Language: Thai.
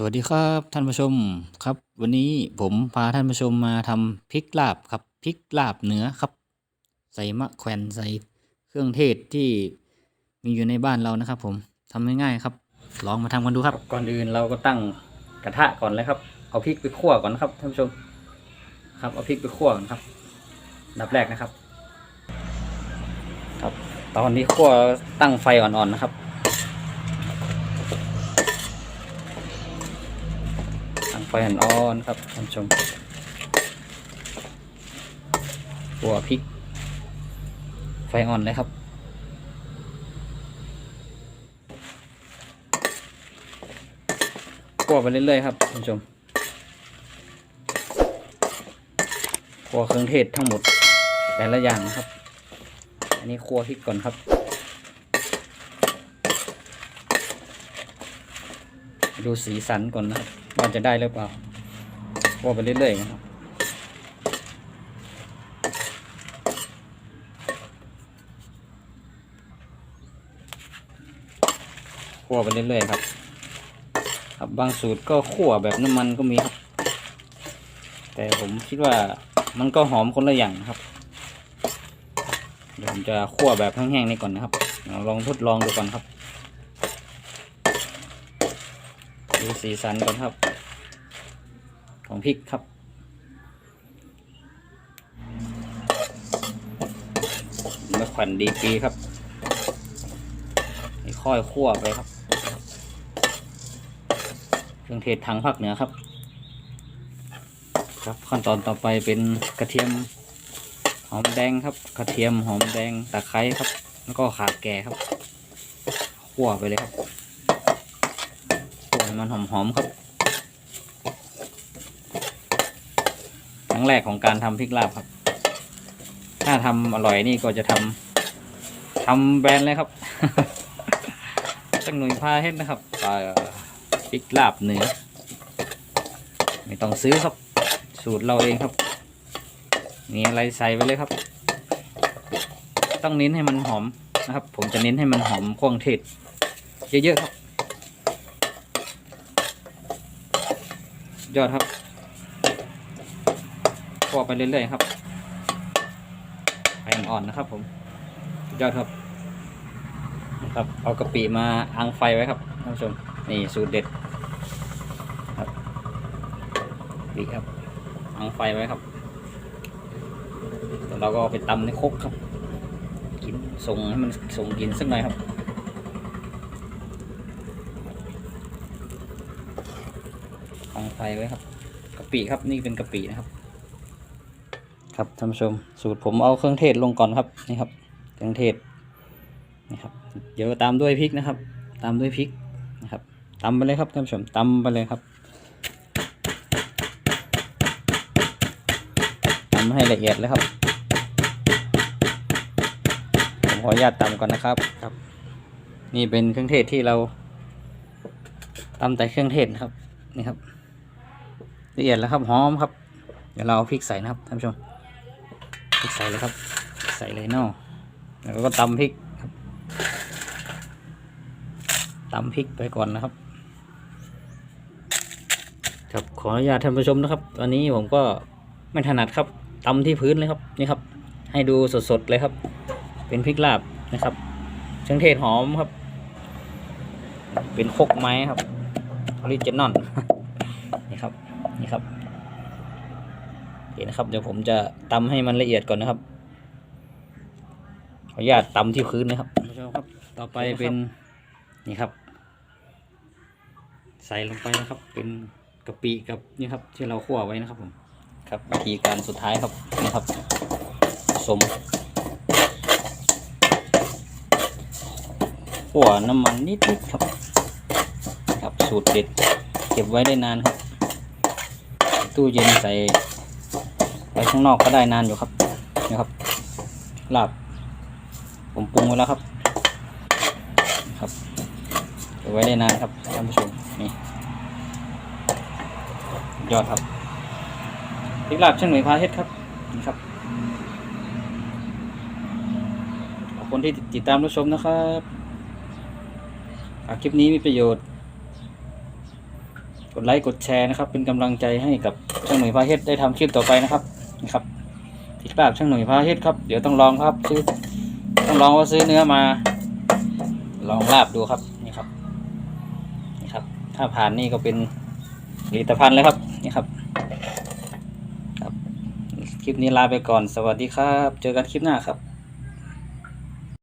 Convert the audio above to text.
สวัสดีครับท่านผู้ชมครับ วันนี้ผมพาท่านผู้ชมมาทำพริกลาบครับพริกลาบเนื้อครับ ใส่มะแขวนใส่เครื่องเทศที่มีอยู่ในบ้านเรานะครับ ผมทำง่ายๆครับ ลองมาทำกันดูครับ ก่อนอื่นเราก็ตั้งกระทะก่อนเลยครับ เอาพริกไปคั่วก่อนนะครับท่านผู้ชม ครับเอาพริกไปคั่วก่อนครับดับแรกนะครับ ครับ ตอนนี้คั่วตั้งไฟอ่อนๆนะครับ ไฟอ่อนๆครับท่านผู้ชมหัวพริก ไฟอ่อนเลยครับ คั่วไปเรื่อยๆครับท่านผู้ชมคั่วเครื่องเทศทั้งหมดแต่ละอย่างนะครับ อันนี้คั่วพริกก่อนครับ ดูสีสันก่อนนะครับว่าจะได้หรือเปล่าคั่วไปเรื่อยๆนะครับคั่วไปเรื่อยๆครับครับบางสูตรก็คั่วแบบน้ำมันก็มีครับ แต่ผมคิดว่ามันก็หอมคนละอย่างครับ เดี๋ยวผมจะคั่วแบบแห้งๆนี่ก่อนนะครับเราลองทดลองดูก่อนครับ ดูสีสันก่อนครับ ของพริกครับ มะขวัญดีปีครับค่อยคั่วไปครับ เครื่องเทศทางภาคเหนือครับ ครับขั้นตอนต่อไปเป็นกระเทียมหอมแดงครับ กระเทียมหอมแดงตะไคร้ครับ แล้วก็ขาแก่ครับ คั่วไปเลยครับ มันหอมๆครับครั้งแรกของการทำพริกลาบครับ ถ้าทำอร่อยนี่ก็จะทำทำแบรนด์เลยครับจังหนุ่ยพาเฮ็ดนะครับพริกลาบเนื้อไม่ต้องซื้อครับ สูตรเราเองครับ มีอะไรใส่ไปเลยครับ ต้องเน้นให้มันหอมนะครับ ผมจะเน้นให้มันหอมเครื่องเทศเยอะๆครับ ยอดครับคั่วไปเรื่อยๆครับไฟอ่อนๆนะครับ ผมยอดครับนะครับเอากะปิมาอังไฟไว้ครับท่านผู้ชมนี่สูตรเด็ดครับดีครับอังไฟไว้ครับแล้วเราก็ไปตำในครกครับกินส่งให้มันส่งกินสักหน่อยครับ อังไฟไว้ครับกะปิครับนี่เป็นกะปินะครับ ครับท่านผู้ชม สูตรผมเอาเครื่องเทศลงก่อนครับนี่ครับ เครื่องเทศนี่ครับ เดี๋ยวตามด้วยพริกนะครับ ตามด้วยพริกนะครับตำไปเลยครับท่านผู้ชมตำไปเลยครับตำให้ละเอียดเลยครับผมขออนุญาตตำก่อนนะครับครับ นี่เป็นเครื่องเทศที่เราตำแต่เครื่องเทศนะครับนี่ครับ ละเอียดแล้วครับหอมครับ เดี๋ยวเราเอาพริกใส่นะครับท่านผู้ชมพริกใส่เลยครับ ใส่เลยเนาะแล้วก็ตำพริกครับตำพริกไปก่อนนะครับ ครับขออนุญาตท่านผู้ชมนะครับ ตอนนี้ผมก็ไม่ถนัดครับตำที่พื้นเลยครับนี่ครับ ให้ดูสดๆเลยครับ เป็นพริกลาบนะครับเครื่องเทศหอมครับ เป็นคกไม้ครับออริจินอล ครับนี่ครับโอเคนะครับ เดี๋ยวผมจะตำให้มันละเอียดก่อนนะครับ ขออนุญาตตำที่พื้นนะครับผู้ชมครับ ต่อไปเป็นนี่ครับ ใส่ลงไปนะครับ เป็นกะปิกับนี่ครับ ที่เราคั่วไว้นะครับผมครับวิธีการสุดท้ายครับนี่ครับผสมขั่วน้ำมันนิดๆครับ ครับสูตรเด็ด เก็บไว้ได้นานครับ ตู้เย็นใส่ไว้ข้างนอกก็ได้นานอยู่ครับนะครับลาบผมปรุงไว้แล้วครับ ครับไว้ได้นานครับท่านผู้ชมนี่ยอดครับพริกลาบช่างหน่ยพาเฮ็ดครับนี่ครับขอบคุณที่ติดตามรับชมนะครับหากคลิปนี้มีประโยชน์ ดไลค์กดแชร์นะครับ เป็นกำลังใจให้กับช่างหนุ่ยพาเฮ็ดได้ทำคลิปต่อไปนะครับนี่ครับพริกลาบช่างหนุ่ยพาเฮ็ดครับเดี๋ยวต้องลองครับซื้อต้องลองว่าซื้อเนื้อมา ลองลาบดูครับนี่ครับนี่ครับ ถ้าผ่านนี่ก็เป็นผลิตภัณฑ์เลยครับนี่ครับครับ คลิปนี้ลาไปก่อนสวัสดีครับ เจอกันคลิปหน้าครับ